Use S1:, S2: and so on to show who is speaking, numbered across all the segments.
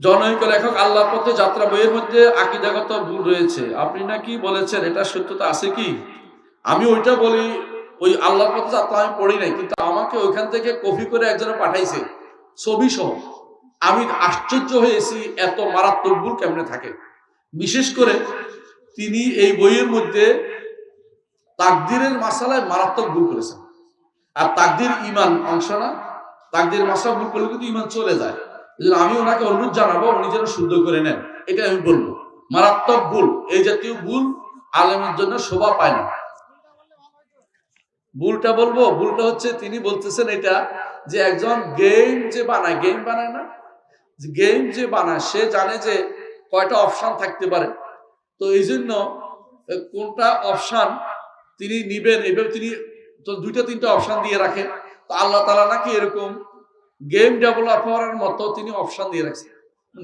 S1: জনৈক লেখক আল্লাহর পথে যাত্রা বইয়ের মধ্যে আকিদাগত ভুল রয়েছে। আপনি নাকি বলেছেন, এটা সত্যতা আছে কি? আমি ওইটা বলি, ওই আল্লাহর পথে যাত্রা আমি পড়ি নাই, কিন্তু আমাকে ওইখান থেকে কপি করে একজনে পাঠাইছে, ছবি সহ। আমি আশ্চর্য হয়েছি, এত মারাত্মক ভুল কেমনে থাকে? বিশেষ করে তিনি এই বইয়ের মধ্যে তাকদিরের মাসালায় মারাত্মক ভুল করেছেন। আর তাকদির ইমান অংশ না, তাকদির মাসলা ভুল করলে কিন্তু ইমান চলে যায়। আমি ওনাকে অনুরোধ জানাব, উনি যেন শুদ্ধ করে নেন এটা আমি বলব। মারাত্মক ভুল, এই জাতীয় ভুল আলেমের জন্য শোভা পায় না। ভুলটা বলব, ভুলটা হচ্ছে তিনি বলতেছেন এটা যে একজন গেম যে বানায় গেম বানায় না? গেম যে বানায়, সে জানে যে কয়টা অপশান থাকতে পারে। তো এই জন্য কোনটা অপশান তিনি নিবেন, এভাবে তিনি তো দুইটা, তিনটা অপশান দিয়ে রাখেন। তো আল্লাহ তালা নাকি এরকম গেম ডেভেলপারের মতো তিনি অপশন দিয়ে রাখছেন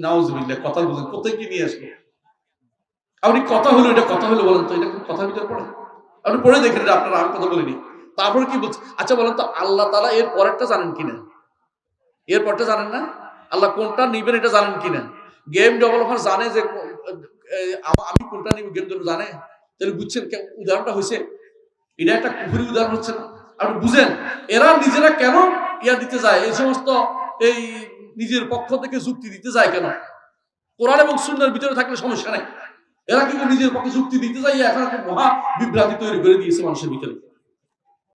S1: নাউজবিল্লাহ, কথা বুঝেন কোথায় কি নিয়ে আসলো? আপনি কথা হলো, এটা কথা হলো বলেন তো, এটা কোন কথার ভিতরে পড়ে? আপনি পড়ে দেখেন, এটা আপনারা আমি কথা বলিনি। তারপরে কি বলছে? আচ্ছা বলেন তো, আল্লাহ তালা এর পরেরটা জানেন কিনা? এর পরটা জানেন না? আল্লাহ কোনটা নিবেন এটা জানেন কিনা? গেম ডেভেলপার জানে যে আম- কোনটা নিব গেম ডেভেলপার জানে? তাহলে বুঝছেন উদাহরণটা হয়েছে এটা একটা কুহুরি উদাহরণ হচ্ছে না। আপনি বুঝেন, এরা নিজেরা কেন ইয়া দিতে যায়, এই সমস্ত এই নিজের পক্ষ থেকে যুক্তি দিতে যায় কেন? কোরআন এবং সুন্দর ভিতরে থাকলে সমস্যা নেই। এরা কিন্তু নিজের পক্ষে যুক্তি দিতে যায় এখন একটা মহা বিভ্রান্তি তৈরি করে দিয়েছে মানুষের ভিতরে।